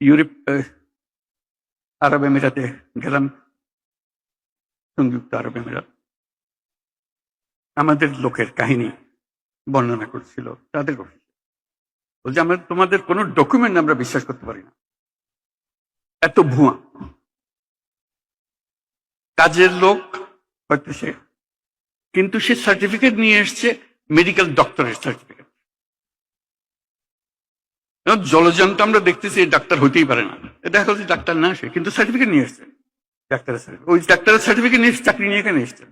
Europe আরব আমিরাতে গেলাম, সংযুক্ত আরব আমিরাত আমাদের লোকের কাহিনী বর্ণনা করছিল, তাদের বলছে, আমরা, তোমাদের কোনো ডকুমেন্ট আমরা বিশ্বাস করতে পারি না। এত ভুয়া। কাজের লোক হয়তো সে, কিন্তু সে সার্টিফিকেট নিয়ে এসছে মেডিকেল ডক্টরের সার্টিফিকেট জলযানটা আমরা দেখতেছি ডাক্তার হইতেই পারে না। দেখা যাচ্ছে ডাক্তার না সে, কিন্তু সার্টিফিকেট নিয়ে এসছে। ডাক্তারের সার্টিফিকেট ওই ডাক্তারের সার্টিফিকেট নিয়ে চাকরি নিয়ে এখানে এসছে।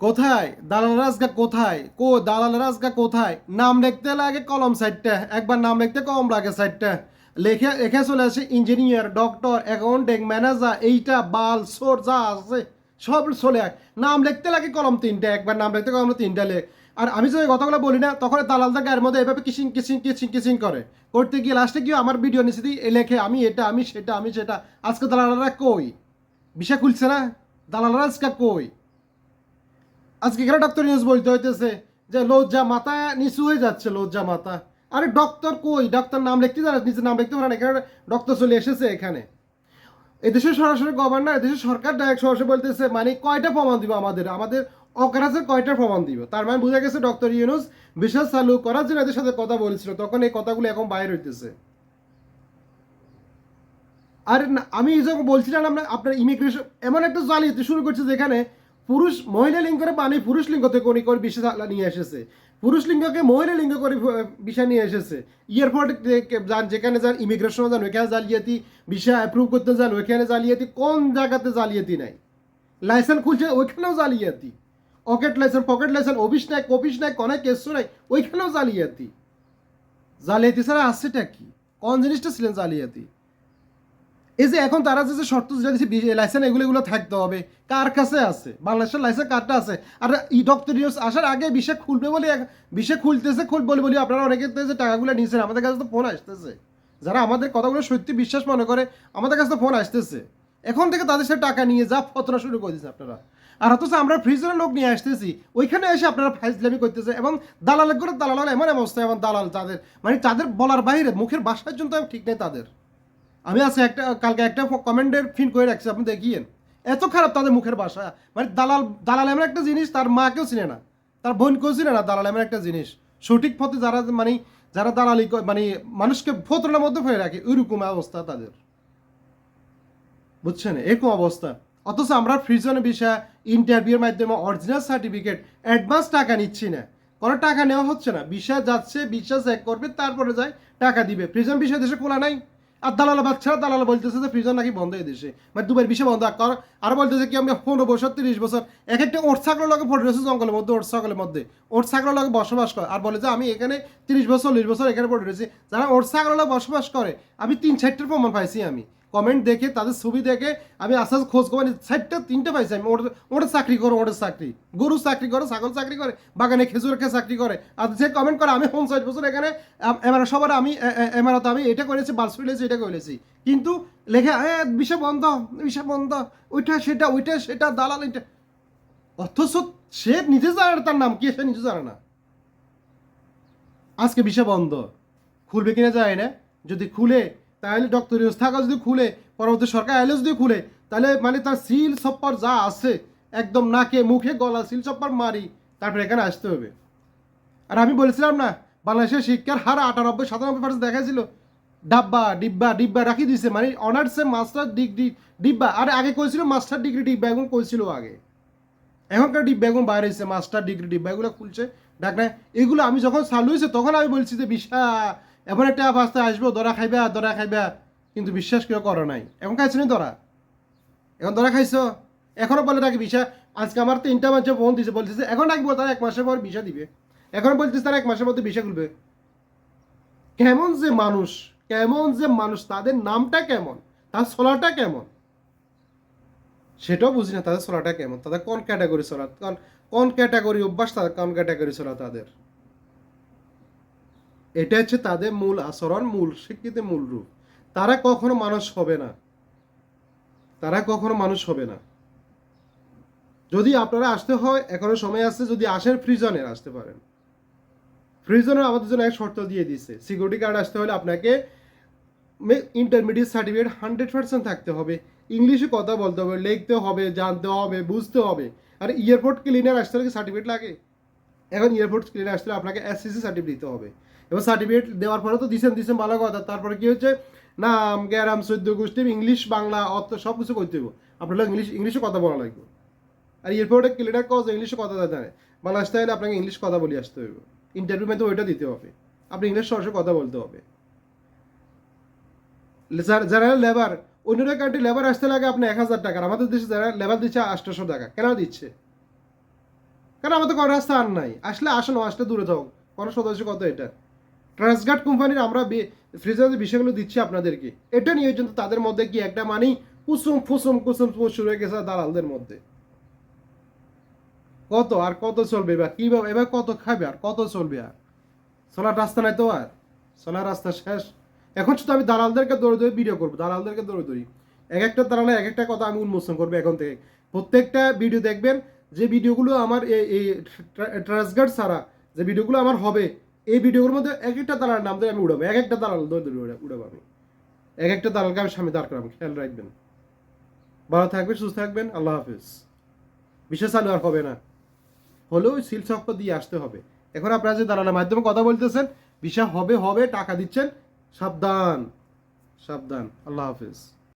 কোথায়? দালাল রাজগা কোথায়? কো দালাল রাজগা কোথায়? নাম লিখতে লাগে কলম সাইডটা। একবার নাম লিখতে কম লাগে সাইডটা। লেখে এখে চলে আসে ইঞ্জিনিয়ার ডক্টর অ্যাকাউন্টিং ম্যানেজার এইটা বাল, সোর, যা আছে, সব চলে নাম লিখতে লাগে কলম তিনটা। একবার নাম লিখতে কলম তিনটা লেখ আর আমি যদি কথাগুলো বলি না, তখন দালালদের গায়ের মধ্যে এভাবে কিসিং কিসিং কিসিং কিসিং করে। করতে গিয়ে লাস্টে গিয়ে আমার ভিডিও নিচে এ লেখে, আমি এটা, আমি সেটা আমি সেটা। আজকে দালালরা কই? বিষয় খুলছে না? দালালরা আজকে কই? আজকে এখানে ডক্টর নিউজ বলতে হইতেছে যে, লজ্জা মাথা নিচু হয়ে যাচ্ছে, লজ্জা মাথা। আরে ডক্টর কই? ডক্টর নাম লিখতে জানে নিচে নাম লিখতে পারে না এখানে ডক্টর চলে এসেছে এখানে? এদেশের সরাসরি গভর্নর এদেশের সরকার ডাইরেক্ট সরাসরি বলতেছে মানে কয়টা প্রমাণ দিব আমাদের? আমাদের অকারাজের কয়টা প্রমাণ দিব? তার মানে বোঝা গেছে ডক্টর ইউনুস বিশেষ চালু করার জন্য সাথে কথা বলছিল। তখন এই কথাগুলো এখন বাইরে হইতেছে। আর আমি এই যখন বলছিলাম আমরা, আপনার ইমিগ্রেশন এমন একটা জালিয়াতি শুরু করছে যেখানে পুরুষ মহিলা লিঙ্গ করে বানিয়ে পুরুষ লিঙ্গ থেকে উনি করে বিষয় নিয়ে এসেছে। পুরুষ লিঙ্গকে মহিলা লিঙ্গ করে বিষয় নিয়ে এসেছে। এয়ারপোর্ট যান, যেখানে যান ইমিগ্রেশন যান, ওইখানে জালিয়াতি বিষয় অ্যাপ্রুভ করতে যান, ওইখানে জালিয়াতি, কোন জায়গাতে জালিয়াতি নাই। লাইসেন্স খুলছে, ওইখানেও জালিয়াতি। Pocket license pocket license office নাই কপিস নাই, কনে কেসও নাই, ওইখানেও জালিয়াতি। জালিয়াতি ছাড়া আসছেটা কি? কোন জিনিসটা ছিলেন জালিয়াতি? এই যে এখন তারা যে শর্ত যদি লাইসেন্স এগুলো এগুলো থাকতে হবে, কার কাছে আছে? বাংলাদেশের লাইসেন্স কারটা আছে? আর ই ডক্টর আসার আগে বিষে খুলবে বলে বিষে খুলতেছে, খুলবে বলে বলি আপনারা অনেকে যে টাকাগুলো নিয়েছেন, আমাদের কাছে তো ফোন আসতেছে। যারা আমাদের কথাগুলো সত্যি বিশ্বাস মনে করে, আমাদের কাছে তো ফোন আসতেছে। এখন থেকে তাদের সাথে টাকা নিয়ে যা ফতরা শুরু করে দিচ্ছে আপনারা। আর অথচ আমরা ফ্রিজের লোক নিয়ে আসতেছি, ওইখানে এসে আপনারা ফাইজলামি করতেছে এবং দালাল করে দালাল এমন অবস্থা এবং দালাল তাদের মানে তাদের বলার বাইরে, মুখের বাসার জন্য ঠিক নেই তাদের। আমি আছে একটা কালকে একটা কমেন্টের ফিন করে রাখছি, আপনি দেখিয়েন। এত খারাপ তাদের মুখের বাসা। মানে দালাল দালাল এমন একটা জিনিস, তার মাকেও চিনে না। তার বোনকেও চিনে না দালাল এমন একটা জিনিস। সঠিক পথে যারা মানে যারা দালালি মানে মানুষকে ফতরের মধ্যে ফেলে রাখে ওইরকম অবস্থা তাদের। বুঝছেন? এরকম অবস্থা। অথচ আমরা ফ্রিজনের বিষয় ইন্টারভিউর মাধ্যমে অরিজিনাল সার্টিফিকেট অ্যাডভান্স টাকা নিচ্ছি না। কোনো টাকা নেওয়া হচ্ছে না। বিষয় যাচ্ছে বিশ্বাস চেক করবে, তারপরে যায়, টাকা দিবে। ফ্রিজন বিষয় দেশে খোলা নাই। আর দালাল বাচ্চারা দালাল বলতেছে যে ফ্রিজন নাকি বন্ধ দেশে। মানে দুবার বিষয় বন্ধ আর আর বলতেছে কি আমরা পনেরো বছর, তিরিশ বছর এক একটা ওট ছাগলের লগে পড়ে রয়েছে জঙ্গলের মধ্যে ওট ছাগলের মধ্যে। ওট ছাগলের লগে বসবাস করে। আর বলে যে আমি এখানে তিরিশ বছর, চল্লিশ বছর এখানে পড়ে রয়েছি। যারা ওট ছাগলের বসবাস করে, আমি তিন চারটের প্রমাণ পাইছি আমি। কমেন্ট দেখে, তাদের ছবি দেখে, আমি আস্তে আস্তে খোঁজ খবর চারটা তিনটে পাইছি আমি। ওটা ওটা চাকরি করো ওটা চাকরি। গরু চাকরি করে, ছাগল চাকরি করে, বাগানে খেজুর খেয়ে চাকরি করে। আর যে কমেন্ট করে, আমি পঞ্চাশ বছর এখানে, আম- সবার আমি এমারত আমি এটা করেছি, বাস ফিলেছি, এটা করেছি। কিন্তু লেখা, এ বিষয় বন্ধ বিষয় বন্ধ, ওইটা সেটা ওইটা সেটা, দালাল এটা। অথচ সে নিজে জানে না তার নাম, কি সে নিজে জানে না। আজকে বিষয় বন্ধ। খুলবে কিনা যায় না। যদি খুলে তাহলে ডক্টর ইউজ যদি খুলে, পরবর্তী সরকার এলে যদি খুলে, তাহলে মানে তার সিল সপ্পার যা আছে, একদম নাকে মুখে গলা সিল সপ্পার মারি, তারপরে এখানে আসতে হবে। আর আমি বলেছিলাম না, বাংলাদেশের শিক্ষার হার আটানব্বই, সাতানব্বই পার্সেন্ট দেখাছিল ডাব্বা, ডিব্বা ডিব্বা রাখি দিছে মানে অনার্সে মাস্টার ডিগ্রি ডিব্বা, আর আগে কইছিল মাস্টার ডিগ্রি ডিব্বা এখন কইছিল আগে। এখনকার ডিব্বা এখন বাইরে হয়েছে মাস্টার ডিগ্রি ডিব্বা, এগুলো খুলছে ডাক না এগুলো আমি যখন চালু হয়েছে তখন আমি বলছি যে, বিশা এমন একটা অবস্থা আসব, দরা খাইবা দরা খাইবা। কিন্তু বিশ্বাস কেউ করো নাই। এখন খাইছো নি দরা? এখন দরা খাইছো? এখনও বলে রাখি বিষা, আজকে আমার তিনটা মানুষ ফোন দিছে। বলতেছে, এখন রাখব, তারা এক মাসের পর বিষা দিবে। এখন বলতেছে, তারা এক মাসের মধ্যে বিষা খুলবে কেমন যে মানুষ, কেমন যে মানুষ, তাদের নামটা কেমন, তার সোলাটা কেমন? সেটাও বুঝি না, তাদের সোলাটা কেমন? তাদের কোন ক্যাটাগরি সোলা কোন কোন ক্যাটাগরি অভ্যাস তাদের কোন ক্যাটাগরি সোলা তাদের? এটা হচ্ছে তাদের মূল আচরণ, মূল স্বীকৃতি, মূল রূপ। তারা কখনো মানুষ হবে না। তারা কখনো মানুষ হবে না। যদি আপনারা আসতে হয়, এখনও সময় আছে, যদি আসেন ফ্রিজনের আসতে পারেন। ফ্রিজনের আমাদের জন্য এক শর্ত দিয়ে দিছে সিকিউরিটি গার্ড আসতে হলে আপনাকে ইন্টারমিডিয়েট সার্টিফিকেট হান্ড্রেড পার্সেন্ট থাকতে হবে। ইংলিশে কথা বলতে হবে, লিখতে হবে, জানতে হবে, বুঝতে হবে। আর এয়ারপোর্ট ক্লিনার আসতে হলে সার্টিফিকেট লাগে? এখন এয়ারপোর্ট ক্লিনার আসতে হলে আপনাকে এসসিসি সার্টিফিকেট দিতে হবে। এবার সার্টিফিকেট দেওয়ার পরে তো দিছেন দিছেন ভালো কথা। তারপরে কি হচ্ছে? নাম গ্যারাম, চৈদ্দ গোষ্ঠী, ইংলিশ, বাংলা, অর্থ সব কিছু করতে হবে আপনার ইংলিশ, ইংলিশে কথা বলা লাগবে। আর এয়ারপোর্টে ক্লিনার কজ ইংলিশে কথা জানে বাংলা আসতে হলে আপনাকে ইংলিশ কথা বলে আসতে হবে ইন্টারভিউ মধ্যে ওইটা দিতে হবে। আপনি ইংলিশ সরাসরি কথা বলতে হবে। যারা লেবার অন্যরা কান্ট্রি লেবার আসতে লাগে আপনি এক হাজার টাকার আমাদের দেশে যারা লেবার দিচ্ছে আটশোশো টাকা। কেন দিচ্ছে? কেন আমাদের কোনো রাস্তা আর নাই? আসলে আসো আসলে দূরে থাক। কোনো সদস্য কত এটা? ট্রান্সগার্ড কোম্পানির আমরা ফ্রিজার বিষয়গুলো দিচ্ছি আপনাদেরকে, এটা নিয়ে কিন্তু তাদের মধ্যে কি একটা মানেই কুসুম ফুসুম কুসুম শুরু হয়ে গেছে দালালদের মধ্যে। কত আর কত চলবে এবার? কীভাবে? এবার কত খাবে আর কত চলবে আর? চলার রাস্তা নাই তো আর। চলার রাস্তা শেষ। এখন শুধু আমি দালালদেরকে দৌড়ে দৌড়ে ভিডিও করব, দালালদেরকে দৌড়ে দৌড়ি। এক একটা দালালে এক একটা কথা আমি উন্মোচন করব এখন থেকে। প্রত্যেকটা ভিডিও দেখবেন যে ভিডিওগুলো আমার এই ট্রান্সগার্ড ছাড়া যে ভিডিওগুলো আমার হবে এই ভিডিওর মধ্যে এক একটা দালালের নাম ধরে আমি উড়াবো, এক একটা দালাল ধরে ধরে উড়াবো আমি। এক একটা দালালকে আমি সামনে দাঁড় করাবো, খেয়াল রাখবেন। ভালো থাকবেন, সুস্থ থাকবেন, আল্লাহ হাফিজ। বিশেষ চালু আর হবে না। হলেও সিল চক্র দিয়ে আসতে হবে। এখন আপনারা যে দালালের মাধ্যমে কথা বলতেছেন ভিসা হবে হবে, টাকা দিচ্ছেন, সাবধান সাবধান, আল্লাহ হাফিজ।